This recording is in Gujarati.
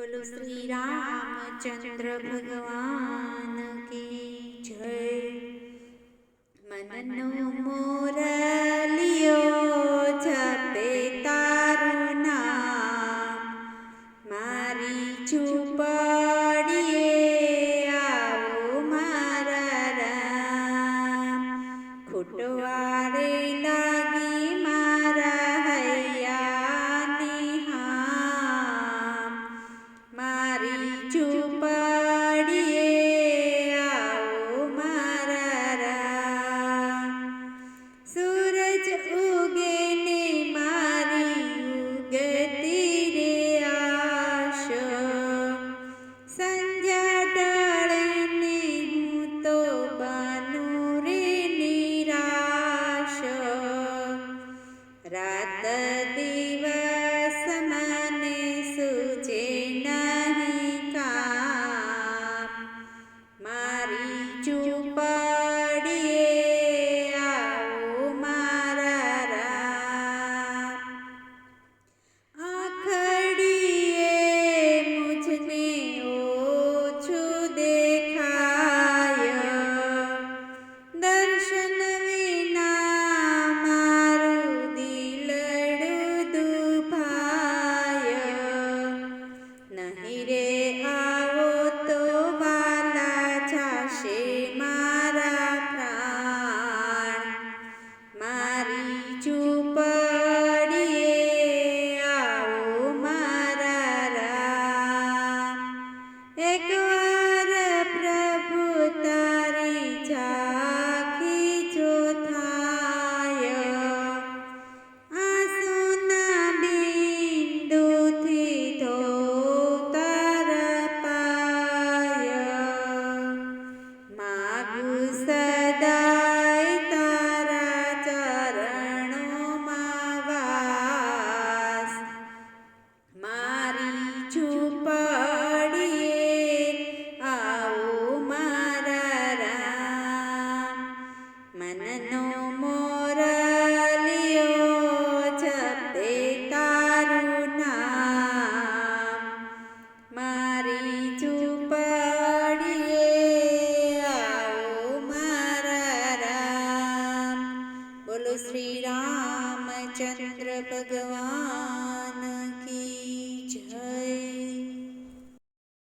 બોલો શ્રી રામચંદ્ર ભગવાન કી જય. મનનો મોરલિયો જપે તારું નામ. મારી ઝૂંપડીએ આવો મારા રામ. ખોટવા 就 सदा श्री रामचन्द्र भगवान।